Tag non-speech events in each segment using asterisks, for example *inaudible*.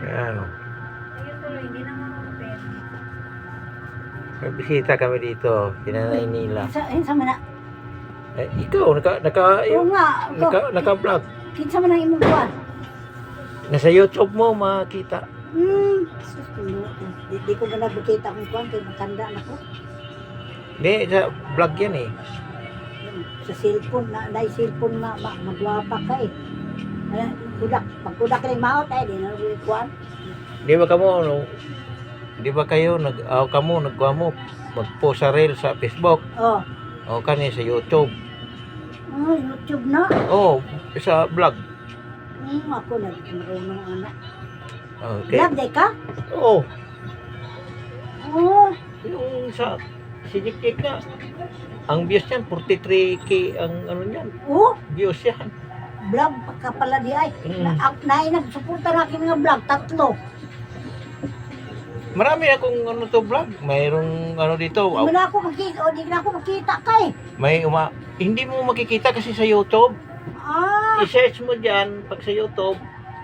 Ayan. Ayun tuloy, hindi na ma-open. May bisita kami dito. Sinanay nila. Sa, ayun sa mana. Eh, ikaw, naka, naka, Oo nga. naka, Ko, naka-vlog. kinsa man ang imong kuwan. Nasa YouTube mo makita. Hmm. sus, tulo. Di, di ko na nabukita kung kuwan kay matanda na ko. Hindi, sa vlog yan eh. Sa cellphone na na cellphone ma, ma magwapa ka eh. Ano, kudak, pag kudak kay maot ay di na kuwan. Di ba kamo, no? Di ba kayo, nag, aw kamo, nagkuha mo, mag-post sa reel sa Facebook. Oh. O kani sa YouTube. Oh, YouTube na. Oh, sa vlog. Hmm, ako na marunong anak. Okay. Vlog day ka? Oo. Oh. Yung sa sinikik na. Ang views niyan, 43k ang ano niyan. Oh, Views yan. Vlog ka pala di ay. Mm. Na, ak- na nagsuporta na aking mga vlog, tatlo. Marami akong ano to vlog. Mayroong ano dito. Hindi na ako makita, o di na ako makita ka eh. May uma hindi mo makikita kasi sa YouTube. Ah, I-search mo diyan pag sa YouTube,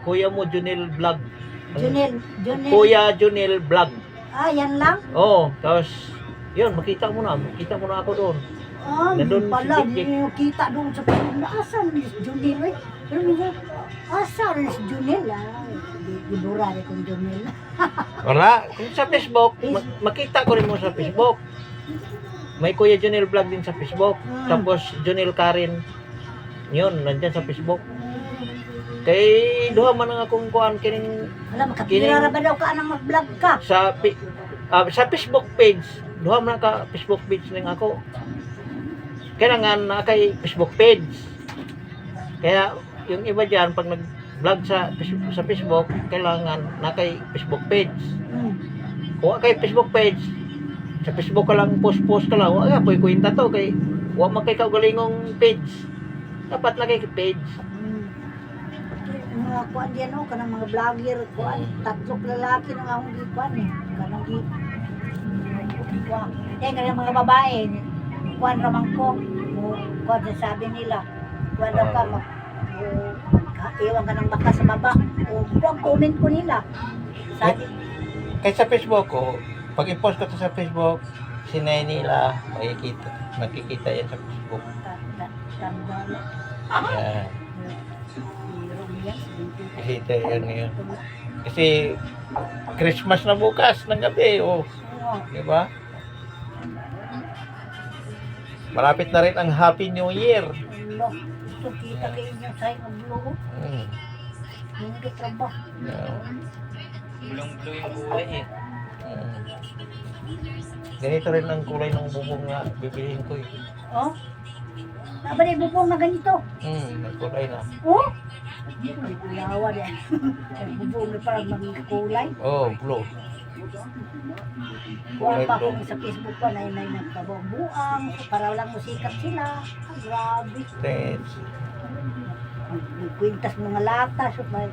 Kuya mo Junel Vlog. Junel, Junel. Kuya Junel Vlog. Ah, yan lang? Oo, tapos yun, makita mo na, makita mo na ako doon. Ah, Nandun pala, si Dick. hindi nyo kita doon sa pagod na asan ni Junel eh. Pero minsan, asan ni Junel ah. Gibura rin kong Junel. *laughs* Wala, kung sa Facebook, ma- makita ko rin mo sa Facebook. May Kuya Junel Vlog din sa Facebook. Hmm. Tapos Junel Karin, yun, nandyan sa Facebook. Kay duha man ang akong kuan kining Alam, makapira ba daw ka nang mag-vlog ka? sa pi- ah, sa Facebook page. Duha man ka Facebook page ning ako. Kailangan na kay Facebook page. Kaya yung iba diyan pag nag-vlog sa sa Facebook, kailangan na kay Facebook page. Hmm. Kung wa kay Facebook page, sa Facebook ka lang post-post ka lang, wala po'y kwenta to kay wa man kay kaugalingong page. Dapat na kay page. Hmm. Mga kuan diyan o, kanang mga vlogger, kuan, tatlong lalaki nang akong gikuan eh. Kanang gi... Kuan. Eh, kanang mga babae, kuan ramang ko, kuan sa sabi nila, kuan daw ka, mag, iwan ka ng baka sa baba. O, kuan comment ko nila. Sabi, Kay sa Facebook ko, pag i-post ko to sa Facebook, sinay nila, makikita, makikita yan sa Facebook. Yan. Makikita yan yun. Kasi Christmas na bukas ng gabi, oh. Di ba? Malapit na rin ang Happy New Year. Ano, gusto kita kayo niya sa ang vlog. Hmm. Hindi trabaho. Yeah. Bulong-bulo yung buhay eh. Hmm. Ganito rin ang kulay ng bubong nga bibilihin ko eh. Oh? Naba na bubong na ganito. Hmm, may kulay na. Oh? Hindi ko yawa yan. Ang bubong na parang maging kulay. Oh, blue. Kuha pa blue. ako sa Facebook ko na inay nagkabuang para walang musikat sila. Ah, grabe. Thanks. Nagkwintas mga lata. So, may,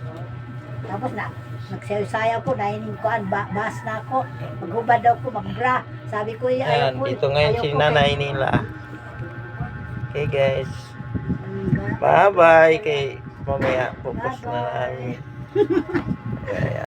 tapos na, nagsayaw-sayaw ko, nahining ko, ba, bas na ako. Maghubad daw ko, magbra. Sabi ko, Yan, ayaw ko. ito ngayon ayaw si ko nanay nila. Okay guys. Bye-bye. Kay mamaya pupus na namin. *laughs* Kaya,